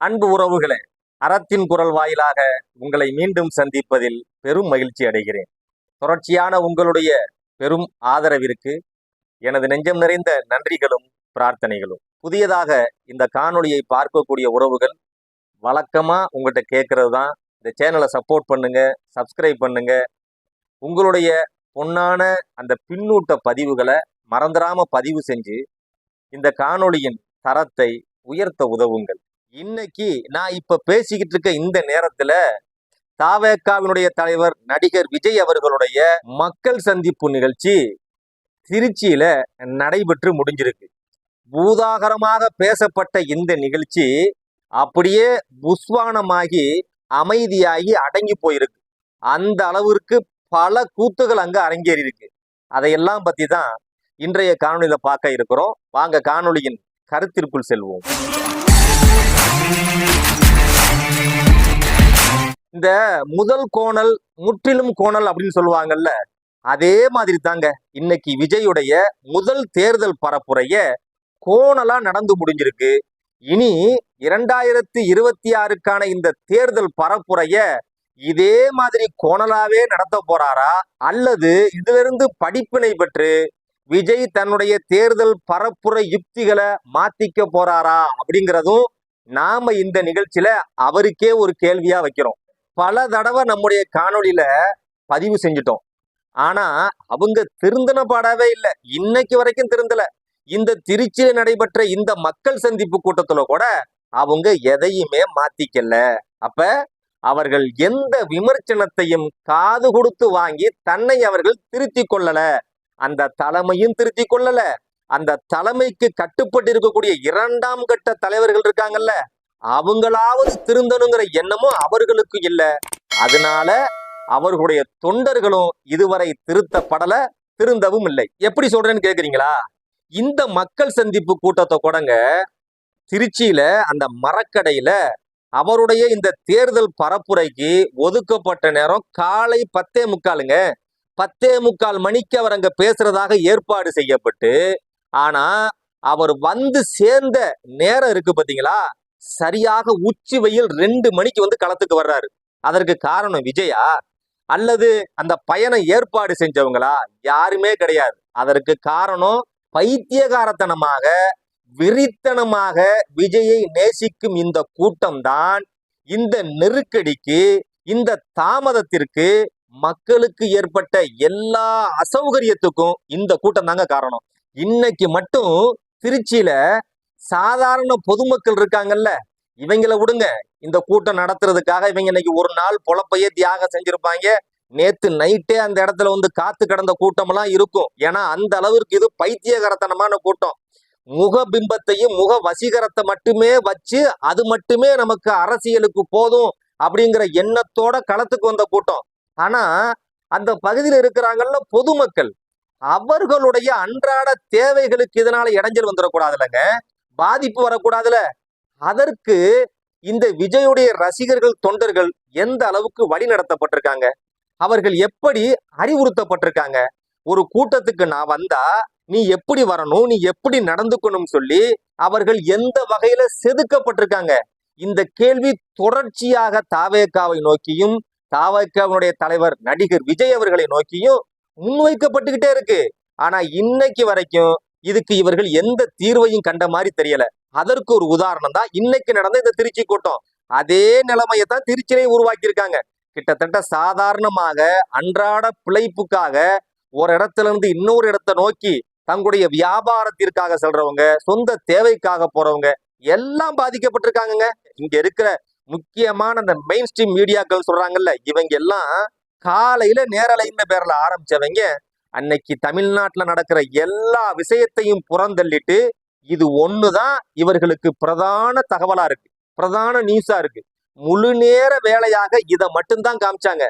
அன்பு உறவுகளே அறத்தின் குரல் வாயிலாக உங்களை மீண்டும் சந்திப்பதில் பெரும் மகிழ்ச்சி அடைகிறேன். தொடர்ச்சியான உங்களுடைய பெரும் ஆதரவிற்கு எனது நெஞ்சம் நிறைந்த நன்றிகளும் பிரார்த்தனைகளும். புதியதாக இந்த காணொளியை பார்க்கக்கூடிய உறவுகள் வழக்கமாக உங்கள்கிட்ட கேட்கறது தான். இந்த சேனலை சப்போர்ட் பண்ணுங்க சப்ஸ்கிரைப் பண்ணுங்க. உங்களுடைய பொன்னான அந்த பின்னூட்ட பதிவுகளை மறந்துடாம பதிவு செஞ்சு இந்த காணொளியின் தரத்தை உயர்த்த உதவுங்கள். இன்னைக்கு நான் இப்ப பேசிக்கிட்டு இருக்க இந்த நேரத்துல தாவேக்காவினுடைய தலைவர் நடிகர் விஜய் அவர்களுடைய மக்கள் சந்திப்பு நிகழ்ச்சி திருச்சியில நடைபெற்று முடிஞ்சிருக்கு. பூதாகரமாக பேசப்பட்ட இந்த நிகழ்ச்சி அப்படியே புஸ்வானமாகி அமைதியாகி அடங்கி போயிருக்கு. அந்த அளவிற்கு பல கூத்துகள் அங்க அரங்கேறி இருக்கு அதையெல்லாம் பத்தி தான் இன்றைய காணொலியில பார்க்க இருக்கிறோம். வாங்க காணொளியின் கருத்திற்குள் செல்வோம். இந்த முதல் கோணல் முற்றிலும் கோணல் அப்படின்னு சொல்லுவாங்கல்ல அதே மாதிரி தாங்க இன்னைக்கு விஜயுடைய முதல் தேர்தல் பரப்புரைய கோணலா நடந்து முடிஞ்சிருக்கு. இனி இரண்டாயிரத்தி இருபத்தி ஆறுக்கான இந்த தேர்தல் பரப்புரைய இதே மாதிரி கோணலாவே நடத்த போறாரா? அல்லது இதிலிருந்து படிப்பினை பெற்று விஜய் தன்னுடைய தேர்தல் பரப்புரை யுக்திகளை மாத்திக்க போறாரா? அப்படிங்கிறதும் நாம இந்த நிகழ்ச்சியில அவருக்கே ஒரு கேள்வியா வைக்கிறோம். பல தடவை நம்முடைய காணொலியில பதிவு செஞ்சுட்டோம். ஆனா அவங்க திருந்தின பாடவே இல்லை. இன்னைக்கு வரைக்கும் திருந்தல. இந்த திருச்சியில நடைபெற்ற இந்த மக்கள் சந்திப்பு கூட்டத்துல கூட அவங்க எதையுமே மாத்திக்கல. அப்ப அவர்கள் எந்த விமர்சனத்தையும் காது கொடுத்து வாங்கி தன்னை அவர்கள் திருத்தி கொள்ளல. அந்த தலைமையும் திருத்தி கொள்ளல. அந்த தலைமைக்கு கட்டுப்பட்டு இருக்கக்கூடிய இரண்டாம் கட்ட தலைவர்கள் இருக்காங்கல்ல. அவங்களாவது திருந்தணுங்கிற எண்ணமும் அவர்களுக்கு இல்ல. அதனால அவர்களுடைய தொண்டர்களும் இதுவரை திருத்தப்படல திருந்தவும் இல்லை. எப்படி சொல்றேன்னு கேக்குறீங்களா? இந்த மக்கள் சந்திப்பு கூட்டத்தை கூடங்க திருச்சியில அந்த மரக்கடையில அவருடைய இந்த தேர்தல் பரப்புரைக்கு ஒதுக்கப்பட்ட நேரம் காலை பத்தே முக்காலுங்க. பத்தே முக்கால் மணிக்கு அவர் அங்க பேசுறதாக ஏற்பாடு செய்யப்பட்டு ஆனா அவர் வந்து சேர்ந்த நேரம் இருக்கு பாத்தீங்களா? சரியாக உச்சி வெயில் ரெண்டு மணிக்கு வந்து களத்துக்கு வர்றாரு. அதற்கு காரணம் விஜயா அல்லது அந்த பயணம் ஏற்பாடு செஞ்சவங்களா? யாருமே கிடையாது. அதற்கு காரணம் பைத்தியகாரத்தனமாக விரித்தனமாக விஜயை நேசிக்கும் இந்த கூட்டம்தான் இந்த நெருக்கடிக்கு இந்த தாமதத்திற்கு மக்களுக்கு ஏற்பட்ட எல்லா அசௌகரியத்துக்கும் இந்த கூட்டம் தாங்க காரணம். இன்னைக்கு மட்டும் திருச்சியில சாதாரண பொதுமக்கள் இருக்காங்கல்ல இவங்கள விடுங்க. இந்த கூட்டம் நடத்துறதுக்காக இவங்க இன்னைக்கு ஒரு நாள் பொழப்பையே தியாகம் செஞ்சிருப்பாங்க. நேத்து நைட்டே அந்த இடத்துல வந்து காத்து கிடந்த கூட்டமெல்லாம் இருக்கும். ஏன்னா அந்த அளவிற்கு இது பைத்தியகரத்தனமான கூட்டம். முக பிம்பத்தையும் முக வசீகரத்தை மட்டுமே வச்சு அது மட்டுமே நமக்கு அரசியலுக்கு போதும் அப்படிங்கிற எண்ணத்தோட களத்துக்கு வந்த கூட்டம். ஆனா அந்த பகுதியில் இருக்கிறாங்கல்ல பொதுமக்கள் அவர்களுடைய அன்றாட தேவைகளுக்கு இதனால இடைஞ்சல் வந்துடக்கூடாது இல்லைங்க பாதிப்பு வரக்கூடாதுல? அதற்கு இந்த விஜயுடைய ரசிகர்கள் தொண்டர்கள் எந்த அளவுக்கு வழி நடத்தப்பட்டிருக்காங்க அவர்கள் எப்படி அறிவுறுத்தப்பட்டிருக்காங்க? ஒரு கூட்டத்துக்கு நான் வந்தா நீ எப்படி வரணும்? நீ எப்படி நடந்துக்கணும் சொல்லி அவர்கள் எந்த வகையில செதுக்கப்பட்டிருக்காங்க? இந்த கேள்வி தொடர்ச்சியாக தாவேக்காவை நோக்கியும் தாவேக்காவினுடைய தலைவர் நடிகர் விஜய் அவர்களை நோக்கியும் முன்வைக்கப்பட்டுக்கிட்டே இருக்கு. ஆனா இன்னைக்கு வரைக்கும் இதுக்கு இவர்கள் எந்த தீர்வையும் கண்ட மாதிரி தெரியல. அதற்கு ஒரு உதாரணம் தான் இன்னைக்கு நடந்த இந்த திருச்சி கூட்டம். அதே நிலைமையை தான் திருச்சியிலே உருவாக்கியிருக்காங்க. கிட்டத்தட்ட சாதாரணமாக அன்றாட பிழைப்புக்காக ஒரு இடத்துல இருந்து இன்னொரு இடத்தை நோக்கி தங்களுடைய வியாபாரத்திற்காக செல்றவங்க சொந்த தேவைக்காக போறவங்க எல்லாம் பாதிக்கப்பட்டிருக்காங்கங்க. இங்க இருக்கிற முக்கியமான அந்த மெயின் ஸ்ட்ரீம் மீடியாக்கள் சொல்றாங்கல்ல இவங்க எல்லாம் காலையில நேரலைன்ற பேர்ல ஆரம்பிச்சவங்க அன்னைக்கு தமிழ்நாட்டில் நடக்கிற எல்லா விஷயத்தையும் புறந்தள்ளிட்டு இது ஒன்று தான் இவர்களுக்கு பிரதான தகவலாக இருக்கு. பிரதான நியூஸாக இருக்கு. முழு நேர வேலையாக இதை மட்டும்தான் காமிச்சாங்க.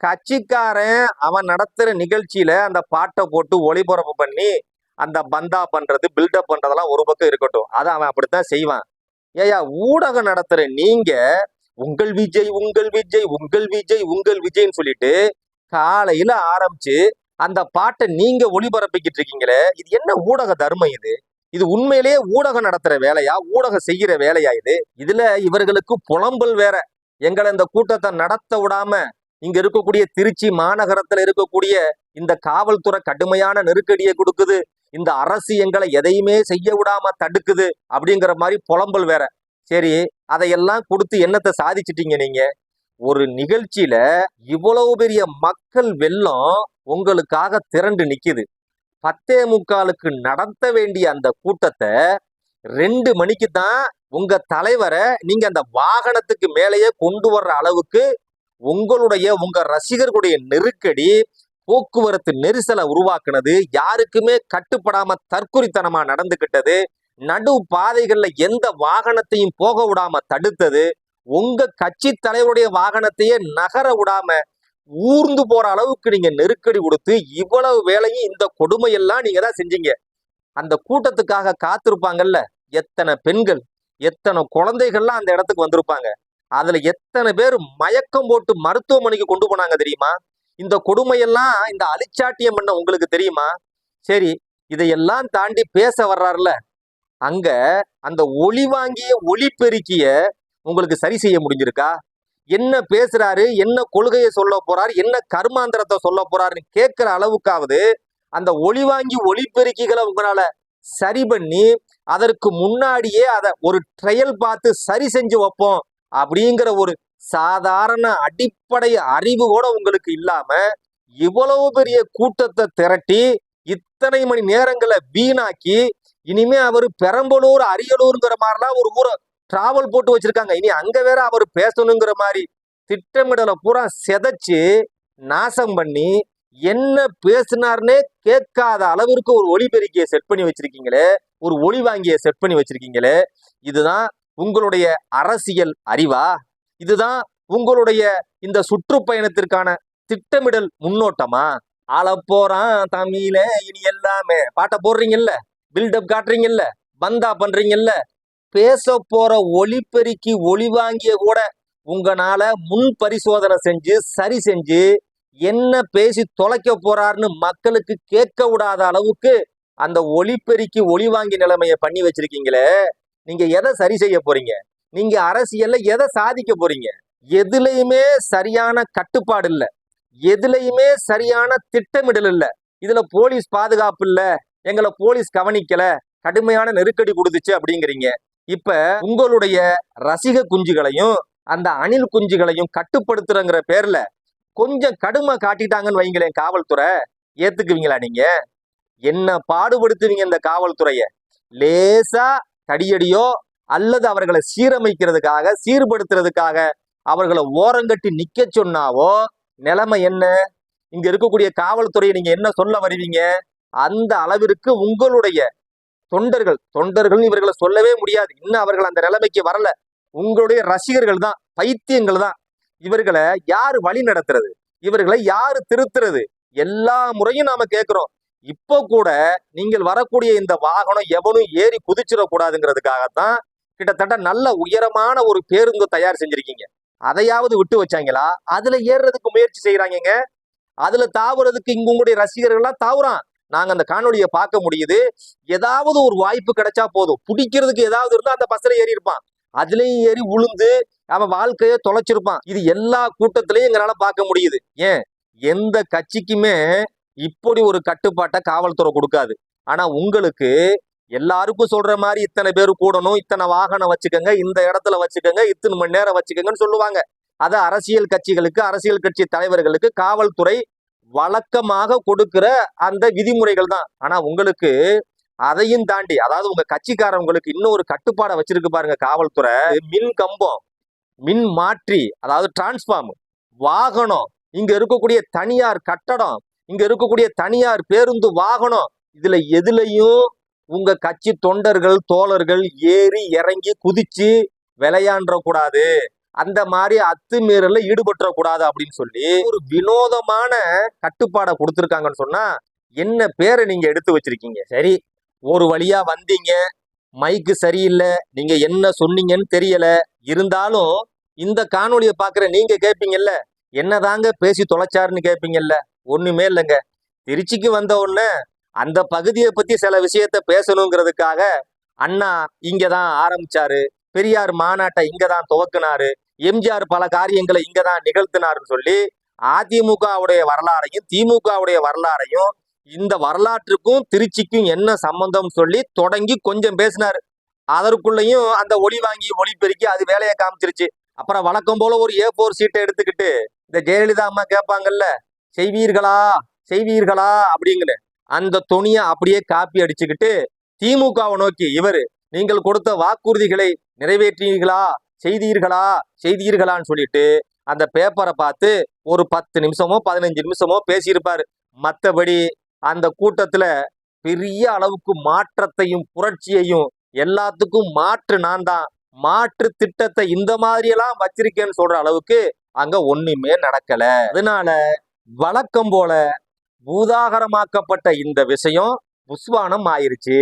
கட்சிக்காரன் அவன் நடத்துகிற நிகழ்ச்சியில் அந்த பாட்டை போட்டு ஒளிபரப்பு பண்ணி அந்த பந்தா பண்ணுறது பில்டப் பண்ணுறதெல்லாம் ஒரு பக்கம் இருக்கட்டும். அதை அவன் அப்படித்தான் செய்வான். ஏயா ஊடகம் நடத்துகிற நீங்கள் உங்கள் விஜய் உங்கள் விஜய் உங்கள் விஜய் உங்கள் விஜய்ன்னு சொல்லிட்டு காலையில் ஆரம்பிச்சு அந்த பாட்டை நீங்க ஒளிபரப்பிக்கிட்டு இருக்கீங்களே இது என்ன ஊடக தர்மம் இது? இது உண்மையிலேயே ஊடகம் நடத்துற வேலையா? ஊடகம் செய்கிற வேலையா இது? இதுல இவர்களுக்கு புலம்பல் வேற. எங்களை இந்த கூட்டத்தை நடத்த விடாம இங்க இருக்கக்கூடிய திருச்சி மாநகரத்துல இருக்கக்கூடிய இந்த காவல்துறை கடுமையான நெருக்கடியை கொடுக்குது. இந்த அரசு எங்களை எதையுமே செய்ய விடாம தடுக்குது அப்படிங்கிற மாதிரி புலம்பல் வேற. சரி அதையெல்லாம் கொடுத்து என்னத்தை சாதிச்சிட்டீங்க நீங்க? ஒரு நிகழ்ச்சியில இவ்வளவு பெரிய மக்கள் வெள்ளம் உங்களுக்காக திரண்டு நிக்குது. பத்தே முக்காலுக்கு நடத்த வேண்டிய அந்த கூட்டத்தை ரெண்டு மணிக்கு தான் உங்க தலைவரை நீங்க அந்த வாகனத்துக்கு மேலேயே கொண்டு வர்ற அளவுக்கு உங்களுடைய உங்க ரசிகர்களுடைய நெருக்கடி போக்குவரத்து நெரிசலை உருவாக்குனது யாருக்குமே கட்டுப்படாம தற்குறித்தனமா நடந்துகிட்டது நடு பாதைகள்ல எந்த வாகனத்தையும் போக விடாம தடுத்தது உங்க கட்சி தலைவருடைய வாகனத்தையே நகர விடாம ஊர்ந்து போற அளவுக்கு நீங்க நெருக்கடி கொடுத்து இவ்வளவு வேலையும் இந்த கொடுமையெல்லாம் நீங்க தான் செஞ்சீங்க. அந்த கூட்டத்துக்காக காத்திருப்பாங்கல்ல எத்தனை பெண்கள் எத்தனை குழந்தைகள்லாம் அந்த இடத்துக்கு வந்திருப்பாங்க. அதுல எத்தனை பேர் மயக்கம் போட்டு மருத்துவமனைக்கு கொண்டு போனாங்க தெரியுமா? இந்த கொடுமையெல்லாம் இந்த அலிச்சாட்டியம் பண்ண உங்களுக்கு தெரியுமா? சரி இதையெல்லாம் தாண்டி பேச வர்றாருல அங்க அந்த ஒளி வாங்கிய ஒளி பெருக்கிய உங்களுக்கு சரி செய்ய முடிஞ்சிருக்கா? என்ன பேசுறாரு? என்ன கொள்கையை சொல்ல போறாரு? என்ன கர்மாந்திரத்தை சொல்ல போறாருன்னு கேட்கிற அளவுக்காவது அந்த ஒளி வாங்கி ஒளிப்பெருக்கிகளை உங்களால சரி பண்ணி அதற்கு முன்னாடியே அதை ஒரு ட்ரையல் பார்த்து சரி செஞ்சு வைப்போம் அப்படிங்கிற ஒரு சாதாரண அடிப்படை அறிவு கூட உங்களுக்கு இல்லாம இவ்வளவு பெரிய கூட்டத்தை திரட்டி இத்தனை மணி நேரங்களை வீணாக்கி இனிமே அவர் பெரம்பலூர் அரியலூருங்கிற மாதிரிலாம் ஒரு ஊரை டிராவல் போட்டு வச்சிருக்காங்க. இனி அங்க வேற அவர் பேசணுங்கிற மாதிரி திட்டமிடலை பூரா செதைச்சு நாசம் பண்ணி என்ன பேசினார்னே கேட்காத அளவிற்கு ஒரு ஒளிபெருக்கியை செட் பண்ணி வச்சிருக்கீங்களே. ஒரு ஒளி வாங்கிய செட் பண்ணி வச்சிருக்கீங்களே. இதுதான் உங்களுடைய அரசியல் அறிவா? இதுதான் உங்களுடைய இந்த சுற்றுப்பயணத்திற்கான திட்டமிடல் முன்னோட்டமா? அளப்போறான் தமிழ இனி எல்லாமே. பாட்டை போடுறீங்கல்ல? பில்டப் காட்டுறீங்கல்ல? பந்தா பண்றீங்கல்ல? பேச போற ஒளிப்பெருக்கி ஒளி வாங்கிய கூட உங்களால முன் பரிசோதனை செஞ்சு சரி செஞ்சு என்ன பேசி தொலைக்க போறாருன்னு மக்களுக்கு கேட்க விடாத அளவுக்கு அந்த ஒளிப்பெருக்கி ஒளி வாங்கி நிலைமையை பண்ணி வச்சிருக்கீங்களே. நீங்க எதை சரி செய்ய போறீங்க? நீங்க அரசியல்ல எதை சாதிக்க போறீங்க? எதுலையுமே சரியான கட்டுப்பாடு இல்லை. எதுலையுமே சரியான திட்டமிடல் இல்லை. இதுல போலீஸ் பாதுகாப்பு இல்லை. எங்களை போலீஸ் கவனிக்கல. கடுமையான நெருக்கடி கொடுத்துச்சு அப்படிங்கிறீங்க. இப்ப உங்களுடைய ரசிக குஞ்சுகளையும் அந்த அணில் குஞ்சுகளையும் கட்டுப்படுத்துறங்கிற பேர்ல கொஞ்சம் கடுமை காட்டிட்டாங்கன்னு வைங்களேன் காவல்துறை. ஏத்துக்குவீங்களா நீங்க? என்ன பாடுபடுத்துவீங்க இந்த காவல்துறைய? லேசா தடியடியோ அல்லது அவர்களை சீரமைக்கிறதுக்காக சீர்படுத்துறதுக்காக அவர்களை ஓரங்கட்டி நிக்க சொன்னாவோ நிலைமை என்ன? இங்க இருக்கக்கூடிய காவல்துறையை நீங்க என்ன சொல்ல வருவீங்க? அந்த அளவிற்கு உங்களுடைய தொண்டர்கள் தொண்டர்கள் இவர்களை சொல்லவே முடியாது. இன்னும் அவர்கள் அந்த நிலைமைக்கு வரல. உங்களுடைய ரசிகர்கள் தான் பைத்தியங்கள் தான். இவர்களை யாரு வழி நடத்துறது? இவர்களை யாரு திருத்துறது? எல்லா முறையும் நாம கேட்கிறோம். இப்போ கூட நீங்கள் வரக்கூடிய இந்த வாகனம் எவனும் ஏறி குதிச்சிடக்கூடாதுங்கிறதுக்காகத்தான் கிட்டத்தட்ட நல்ல உயரமான ஒரு பேருந்து தயார் செஞ்சிருக்கீங்க. அதையாவது விட்டு வச்சாங்களா? அதுல ஏறுறதுக்கு முயற்சி செய்யறாங்க அதுல தாவுறதுக்கு இங்க உங்களுடைய ரசிகர்கள்லாம் தாவுறான். நாங்கள் அந்த காணொலியை பார்க்க முடியுது. ஏதாவது ஒரு வாய்ப்பு கிடைச்சா போதும். பிடிக்கிறதுக்கு ஏதாவது இருந்தால் அந்த பஸ்ஸில் ஏறி இருப்பான். அதுலேயும் ஏறி உளுந்து அவன் வாழ்க்கையை தொலைச்சிருப்பான். இது எல்லா கூட்டத்திலையும் எங்களால பார்க்க முடியுது. ஏன்? எந்த கட்சிக்குமே இப்படி ஒரு கட்டுப்பாட்டை காவல்துறை கொடுக்காது. ஆனா உங்களுக்கு எல்லாருக்கும் சொல்ற மாதிரி இத்தனை பேர் கூடணும் இத்தனை வாகனம் வச்சுக்கோங்க இந்த இடத்துல வச்சுக்கோங்க இத்தனை மணி நேரம் வச்சுக்கோங்கன்னு சொல்லுவாங்க. அது அரசியல் கட்சிகளுக்கு அரசியல் கட்சி தலைவர்களுக்கு காவல்துறை வழக்கமாக கொடுக்கிற அந்த விதிமுறைகள் தான். ஆனா உங்களுக்கு அதையும் தாண்டி அதாவது உங்க கட்சிக்காரவங்களுக்கு இன்னும் ஒரு கட்டுப்பாடை வச்சிருக்கு பாருங்க காவல்துறை. மின் கம்பம் மின் மாற்றி அதாவது டிரான்ஸ்ஃபார்ம் வாகனம் இங்க இருக்கக்கூடிய தனியார் கட்டடம் இங்க இருக்கக்கூடிய தனியார் பேருந்து வாகனம் இதுல எதுலையும் உங்க கட்சி தொண்டர்கள் தோழர்கள் ஏறி இறங்கி குதிச்சு விளையாண்ட கூடாது அந்த மாதிரி அத்துமீறல ஈடுபட்டுறக்கூடாது அப்படின்னு சொல்லி ஒரு வினோதமான கட்டுப்பாடை கொடுத்துருக்காங்கன்னு சொன்னா என்ன பேரை நீங்க எடுத்து வச்சிருக்கீங்க? சரி ஒரு வழியா வந்தீங்க மைக்கு சரியில்லை நீங்க என்ன சொன்னீங்கன்னு தெரியல. இருந்தாலும் இந்த காணொலியை பாக்குற நீங்க கேட்பீங்கல்ல என்னதாங்க பேசி தொலைச்சாருன்னு கேட்பீங்கல்ல ஒண்ணுமே இல்லைங்க. திருச்சிக்கு வந்த உடனே அந்த பகுதியை பத்தி சில விஷயத்த பேசணுங்கிறதுக்காக அண்ணா இங்கதான் ஆரம்பிச்சாரு. பெரியார் மாநாட்டை இங்கதான் துவக்குனாரு. எம்ஜிஆர் பல காரியங்களை இங்கதான் நிகழ்த்தினாருன்னு சொல்லி அதிமுகவுடைய வரலாறையும் திமுகவுடைய வரலாறையும் இந்த வரலாற்றுக்கும் திருச்சிக்கும் என்ன சம்பந்தம் சொல்லி தொடங்கி கொஞ்சம் பேசினாரு. அதற்குள்ளேயும் அந்த ஒளி வாங்கி ஒளி பெருக்கி அது வேலையை காமிச்சிருச்சு. அப்புறம் வழக்கம் போல ஒரு ஏ போர் சீட்டை எடுத்துக்கிட்டு இந்த ஜெயலலிதா அம்மா கேட்பாங்கல்ல செய்வீர்களா? செய்வீர்களா? அப்படிங்கன்னு அந்த துணியை அப்படியே காப்பி அடிச்சுக்கிட்டு திமுகவை நோக்கி இவரு நீங்கள் கொடுத்த வாக்குறுதிகளை நிறைவேற்றீர்களா? செய்தீர்களா? செய்தீர்களான்னு சொல்லிட்டு அந்த பேப்பரை பார்த்து ஒரு பத்து நிமிஷமோ பதினஞ்சு நிமிஷமோ பேசியிருப்பார். மற்றபடி அந்த கூட்டத்தில் பெரிய அளவுக்கு மாற்றத்தையும் புரட்சியையும் எல்லாத்துக்கும் மாற்று நான் தான். மாற்று திட்டத்தை இந்த மாதிரியெல்லாம் வச்சிருக்கேன்னு சொல்ற அளவுக்கு அங்க ஒண்ணுமே நடக்கல. அதனால வழக்கம் போல பூதாகரமாக்கப்பட்ட இந்த விஷயம் புஸ்வானம் ஆயிருச்சு.